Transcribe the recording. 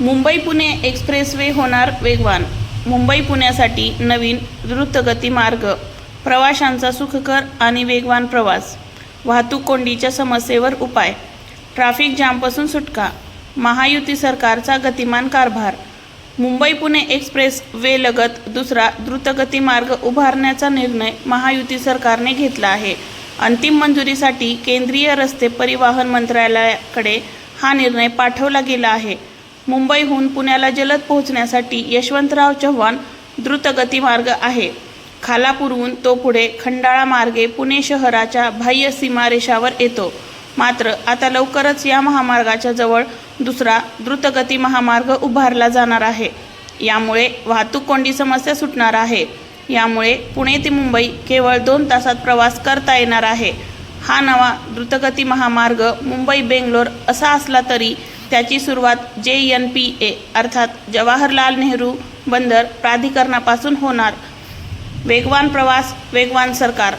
Mumbai Pune expressway होणार वेगवान. मुंबई पुण्यासाठी नवीन द्रुतगती मार्ग. प्रवाशांचा सुखकर आणि वेगवान प्रवास. वाहतूक कोंडीच्या समस्येवर उपाय. ट्रॅफिक जामपासून सुटका. महायुती सरकारचा गतिमान कारभार. मुंबई पुणे एक्सप्रेस वे लगत दुसरा द्रुतगती मार्ग उभारण्याचा निर्णय महायुती सरकारने घेतला आहे. अंतिम मंजुरीसाठी केंद्रीय रस्ते परिवहन मंत्रालयाकडे हा निर्णय पाठवला गेला आहे. मुंबईहून पुण्याला जलद पोहोचण्यासाठी यशवंतराव चव्हाण द्रुतगती मार्ग आहे. खालापूरहून तो पुढे खंडाळा मार्गे पुणे शहराच्या बाह्य सीमारेषावर येतो. मात्र आता लवकरच या महामार्गाच्या जवळ दुसरा द्रुतगती महामार्ग उभारला जाणार आहे. यामुळे वाहतूक कोंडी समस्या सुटणार आहे. यामुळे पुणे ते मुंबई केवळ दोन तासात प्रवास करता येणार आहे. हा नवा द्रुतगती महामार्ग मुंबई बेंगलोर असा असला तरी त्याची सुरुवात जे एन पी ए अर्थात जवाहरलाल नेहरू बंदर प्राधिकरणापासून होणार. वेगवान प्रवास वेगवान सरकार.